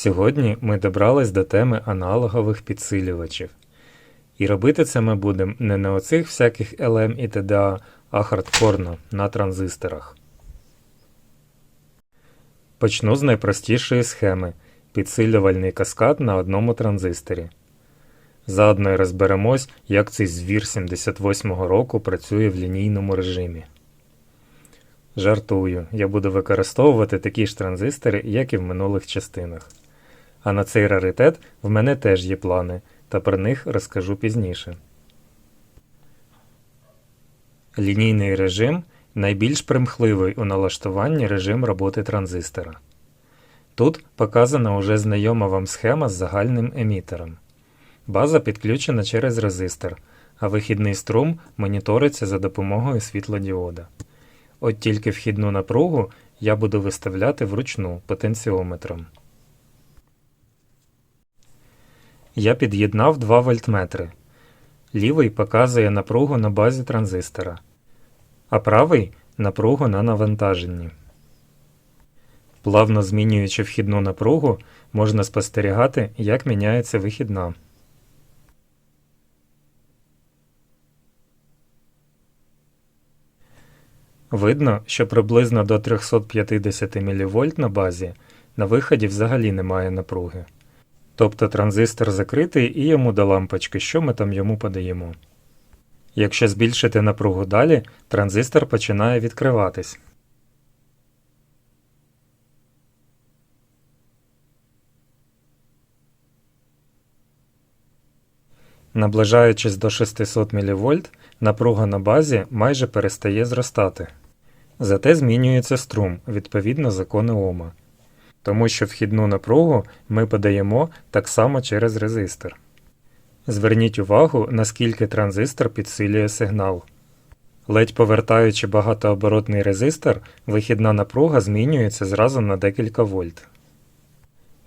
Сьогодні ми добрались до теми аналогових підсилювачів. І робити це ми будемо не на оцих всяких LM і TDA, а хардкорно на транзисторах. Почну з найпростішої схеми підсилювальний каскад на одному транзисторі. Заодно й розберемось, як цей звір 78-го року працює в лінійному режимі. Жартую, я буду використовувати такі ж транзистори, як і в минулих частинах. А на цей раритет в мене теж є плани, та про них розкажу пізніше. Лінійний режим найбільш примхливий у налаштуванні режим роботи транзистора. Тут показана уже знайома вам схема з загальним емітером. База підключена через резистор, а вихідний струм моніториться за допомогою світлодіода. От тільки вхідну напругу я буду виставляти вручну потенціометром. Я під'єднав два вольтметри. Лівий показує напругу на базі транзистора, а правий напругу на навантаженні. Плавно змінюючи вхідну напругу, можна спостерігати, як міняється вихідна. Видно, що приблизно до 350 мВ на базі на виході взагалі немає напруги. Тобто транзистор закритий і йому до лампочки, що ми там йому подаємо. Якщо збільшити напругу далі, транзистор починає відкриватись. Наближаючись до 600 мВ, напруга на базі майже перестає зростати. Зате змінюється струм відповідно закону Ома. Тому що вхідну напругу ми подаємо так само через резистор. Зверніть увагу, наскільки транзистор підсилює сигнал. Ледь повертаючи багатооборотний резистор, вихідна напруга змінюється зразу на декілька вольт.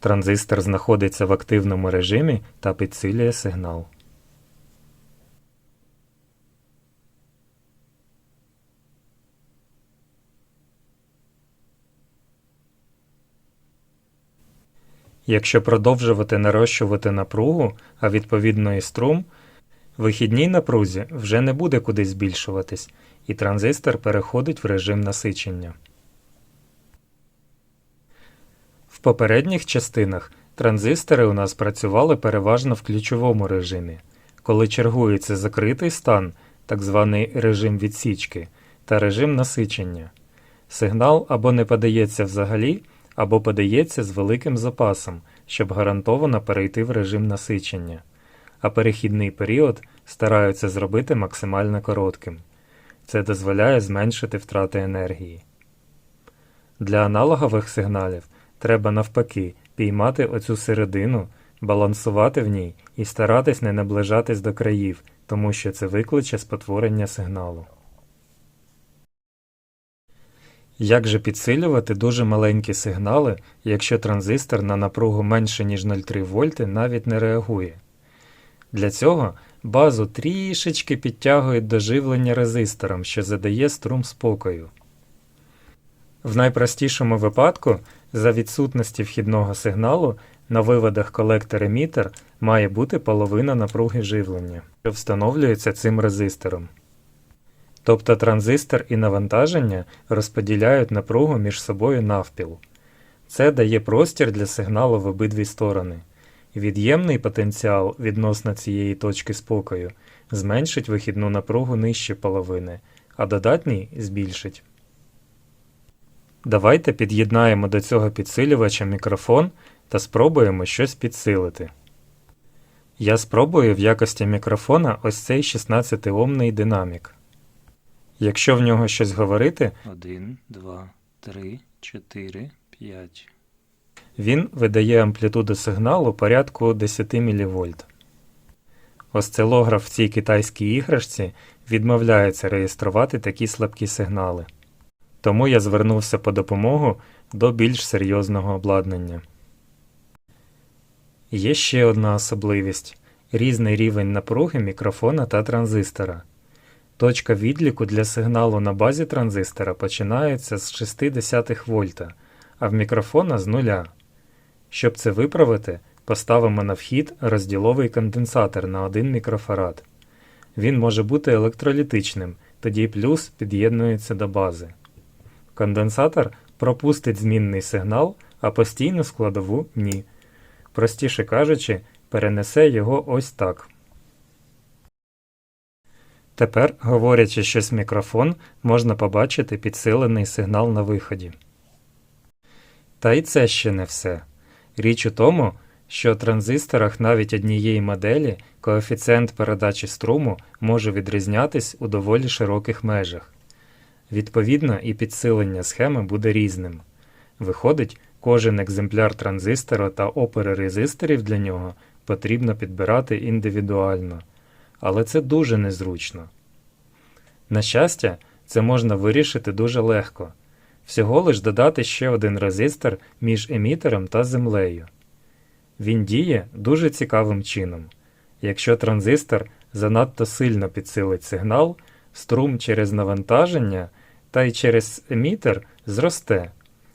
Транзистор знаходиться в активному режимі та підсилює сигнал. Якщо продовжувати нарощувати напругу, а відповідно і струм, вихідній напрузі вже не буде куди збільшуватись, і транзистор переходить в режим насичення. В попередніх частинах транзистори у нас працювали переважно в ключовому режимі, коли чергується закритий стан, так званий режим відсічки, та режим насичення. Сигнал або не подається взагалі, або подається з великим запасом, щоб гарантовано перейти в режим насичення, а перехідний період стараються зробити максимально коротким. Це дозволяє зменшити втрати енергії. Для аналогових сигналів треба навпаки піймати оцю середину, балансувати в ній і старатись не наближатись до країв, тому що це викличе спотворення сигналу. Як же підсилювати дуже маленькі сигнали, якщо транзистор на напругу менше ніж 0,3 вольти навіть не реагує? Для цього базу трішечки підтягують до живлення резистором, що задає струм спокою. В найпростішому випадку, за відсутності вхідного сигналу, на виводах колектор емітер має бути половина напруги живлення, що встановлюється цим резистором. Тобто транзистор і навантаження розподіляють напругу між собою навпіл. Це дає простір для сигналу в обидві сторони. Від'ємний потенціал відносно цієї точки спокою зменшить вихідну напругу нижче половини, а додатній збільшить. Давайте під'єднаємо до цього підсилювача мікрофон та спробуємо щось підсилити. Я спробую в якості мікрофона ось цей 16-омний динамік. Якщо в нього щось говорити, Один, два, три, чотири, п'ять. він видає амплітуду сигналу порядку 10 мВ. Осцилограф в цій китайській іграшці відмовляється реєструвати такі слабкі сигнали. Тому я звернувся по допомогу до більш серйозного обладнання. Є ще одна особливість різний рівень напруги мікрофона та транзистора. Точка відліку для сигналу на базі транзистора починається з 0,6 вольта, а в мікрофона з нуля. Щоб це виправити, поставимо на вхід розділовий конденсатор на 1 мікрофарад. Він може бути електролітичним, тоді плюс під'єднується до бази. Конденсатор пропустить змінний сигнал, а постійну складову ні. Простіше кажучи, перенесе його ось так. Тепер, говорячи щось в мікрофон, можна побачити підсилений сигнал на виході. Та й це ще не все. Річ у тому, що в транзисторах навіть однієї моделі коефіцієнт передачі струму може відрізнятись у доволі широких межах. Відповідно, і підсилення схеми буде різним. Виходить, кожен екземпляр транзистора та опери резисторів для нього потрібно підбирати індивідуально, але це дуже незручно. На щастя, це можна вирішити дуже легко. Всього лиш додати ще один резистор між емітером та землею. Він діє дуже цікавим чином. Якщо транзистор занадто сильно підсилить сигнал, струм через навантаження та й через емітер зросте.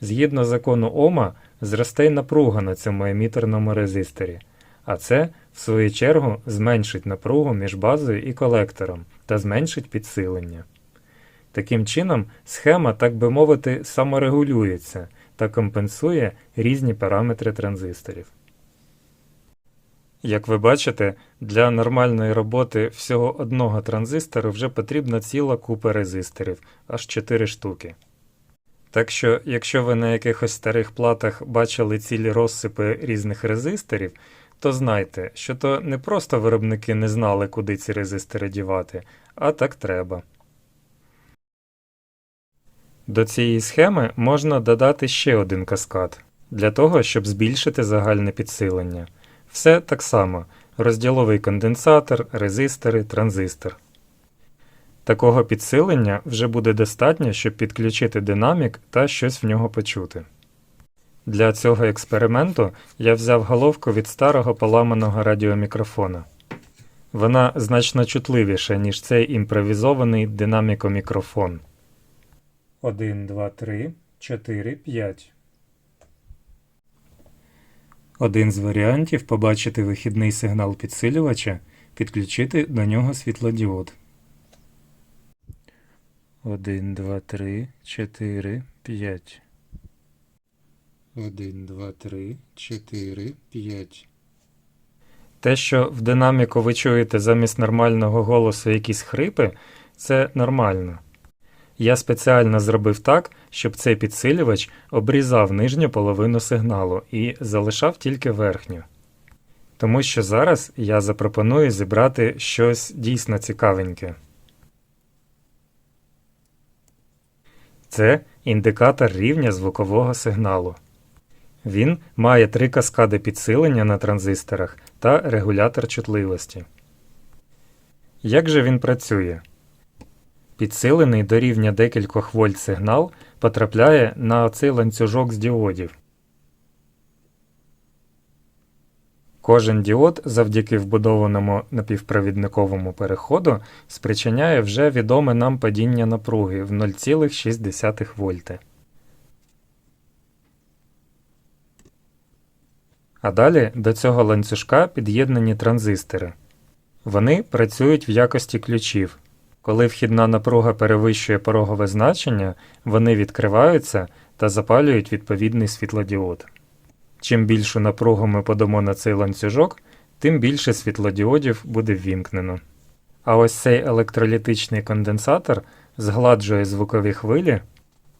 Згідно закону Ома, зросте й напруга на цьому емітерному резисторі, а це, в свою чергу, зменшить напругу між базою і колектором та зменшить підсилення. Таким чином, схема, так би мовити, саморегулюється та компенсує різні параметри транзисторів. Як ви бачите, для нормальної роботи всього одного транзистору вже потрібна ціла купа резисторів, аж 4 штуки. Так що, якщо ви на якихось старих платах бачили цілі розсипи різних резисторів, то знайте, що то не просто виробники не знали, куди ці резистори дівати, а так треба. До цієї схеми можна додати ще один каскад для того, щоб збільшити загальне підсилення. Все так само: розділовий конденсатор, резистори, транзистор. Такого підсилення вже буде достатньо, щоб підключити динамік та щось в нього почути. Для цього експерименту я взяв головку від старого поламаного радіомікрофона. Вона значно чутливіша, ніж цей імпровізований динамікомікрофон. 1, 2, 3, 4, 5. Один з варіантів побачити вихідний сигнал підсилювача, підключити до нього світлодіод. 1, 2, 3, 4, 5. 1, 2, 3, 4, 5. Те, що в динаміку ви чуєте замість нормального голосу якісь хрипи, це нормально. Я спеціально зробив так, щоб цей підсилювач обрізав нижню половину сигналу і залишав тільки верхню. Тому що зараз я запропоную зібрати щось дійсно цікавеньке. Це індикатор рівня звукового сигналу. Він має три каскади підсилення на транзисторах та регулятор чутливості. Як же він працює? Підсилений до рівня декількох вольт сигнал потрапляє на оцей ланцюжок з діодів. Кожен діод завдяки вбудованому напівпровідниковому переходу спричиняє вже відоме нам падіння напруги в 0,6 вольти. А далі до цього ланцюжка під'єднані транзистори. Вони працюють в якості ключів. Коли вхідна напруга перевищує порогове значення, вони відкриваються та запалюють відповідний світлодіод. Чим більшу напругу ми подамо на цей ланцюжок, тим більше світлодіодів буде ввімкнено. А ось цей електролітичний конденсатор згладжує звукові хвилі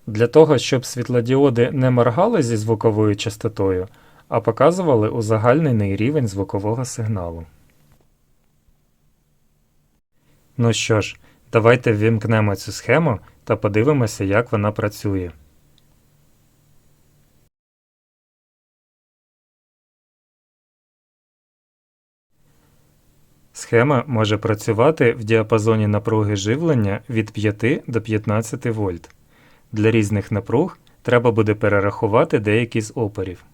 для того, щоб світлодіоди не моргали зі звуковою частотою, а показували узагальнений рівень звукового сигналу. Ну що ж, давайте ввімкнемо цю схему та подивимося, як вона працює. Схема може працювати в діапазоні напруги живлення від 5 до 15 вольт. Для різних напруг треба буде перерахувати деякі з опорів.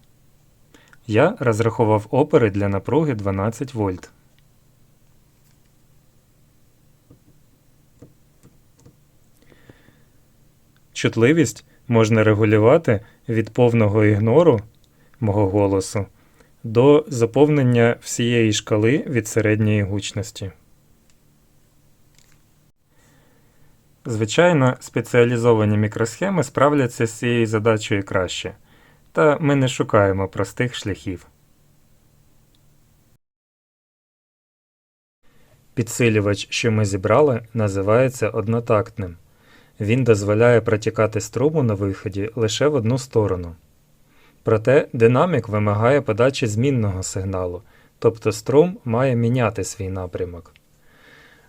Я розрахував опори для напруги 12 вольт. Чутливість можна регулювати від повного ігнору мого голосу до заповнення всієї шкали від середньої гучності. Звичайно, спеціалізовані мікросхеми справляться з цією задачею краще, та ми не шукаємо простих шляхів. Підсилювач, що ми зібрали, називається однотактним. Він дозволяє протікати струму на виході лише в одну сторону. Проте динамік вимагає подачі змінного сигналу, тобто струм має міняти свій напрямок.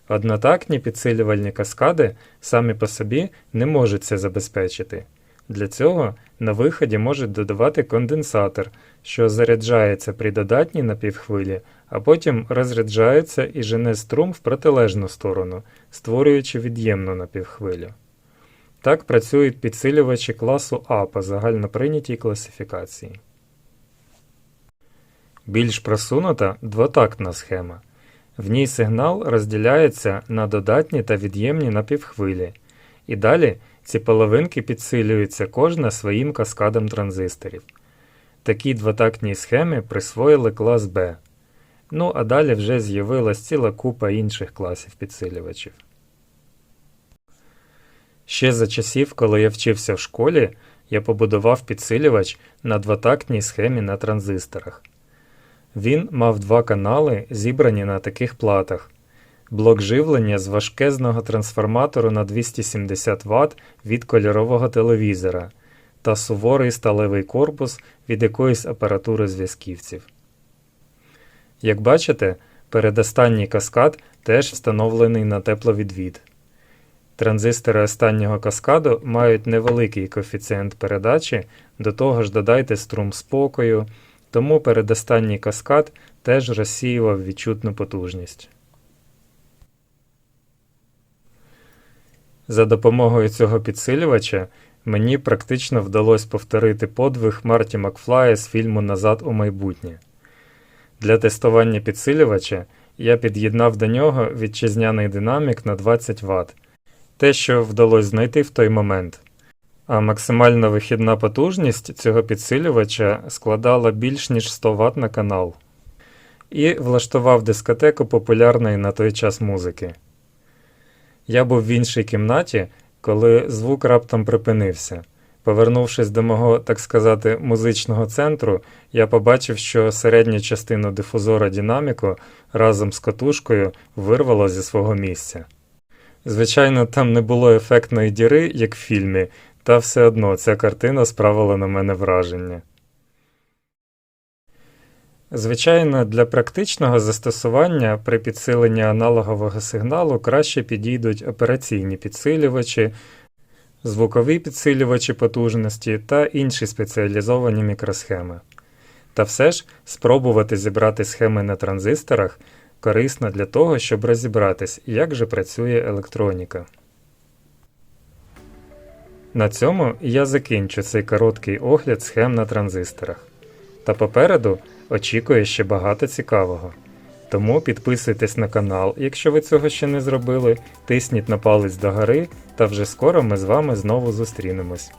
Однотактні підсилювальні каскади самі по собі не можуть це забезпечити. Для цього на виході можуть додавати конденсатор, що заряджається при додатній напівхвилі, а потім розряджається і жене струм в протилежну сторону, створюючи від'ємну напівхвилю. Так працюють підсилювачі класу А по загальноприйнятій класифікації. Більш просунута двотактна схема. В ній сигнал розділяється на додатні та від'ємні напівхвилі, і далі ці половинки підсилюються кожна своїм каскадом транзисторів. Такі двотактні схеми присвоїли клас Б. Ну а далі вже з'явилась ціла купа інших класів підсилювачів. Ще за часів, коли я вчився в школі, я побудував підсилювач на двотактній схемі на транзисторах. Він мав два канали, зібрані на таких платах. Блок живлення з важкезного трансформатору на 270 Вт від кольорового телевізора та суворий сталевий корпус від якоїсь апаратури зв'язківців. Як бачите, передостанній каскад теж встановлений на тепловідвід. Транзистори останнього каскаду мають невеликий коефіцієнт передачі, до того ж додайте струм спокою, тому передостанній каскад теж розсіював відчутну потужність. За допомогою цього підсилювача мені практично вдалося повторити подвиг Марті Макфлая з фільму Назад у майбутнє. Для тестування підсилювача я під'єднав до нього вітчизняний динамік на 20 Вт, те, що вдалося знайти в той момент. А максимальна вихідна потужність цього підсилювача складала більш ніж 100 Вт на канал. І влаштував дискотеку популярної на той час музики. Я був в іншій кімнаті, коли звук раптом припинився. Повернувшись до мого, так сказати, музичного центру, я побачив, що середню частину дифузора динаміку разом з катушкою вирвало зі свого місця. Звичайно, там не було ефектної діри, як в фільмі, та все одно ця картина справила на мене враження. Звичайно, для практичного застосування при підсиленні аналогового сигналу краще підійдуть операційні підсилювачі, звукові підсилювачі потужності та інші спеціалізовані мікросхеми. Та все ж спробувати зібрати схеми на транзисторах корисно для того, щоб розібратись, як же працює електроніка. На цьому я закінчу цей короткий огляд схем на транзисторах. Та попереду очікує ще багато цікавого. Тому підписуйтесь на канал, якщо ви цього ще не зробили, тисніть на палець догори, та вже скоро ми з вами знову зустрінемось.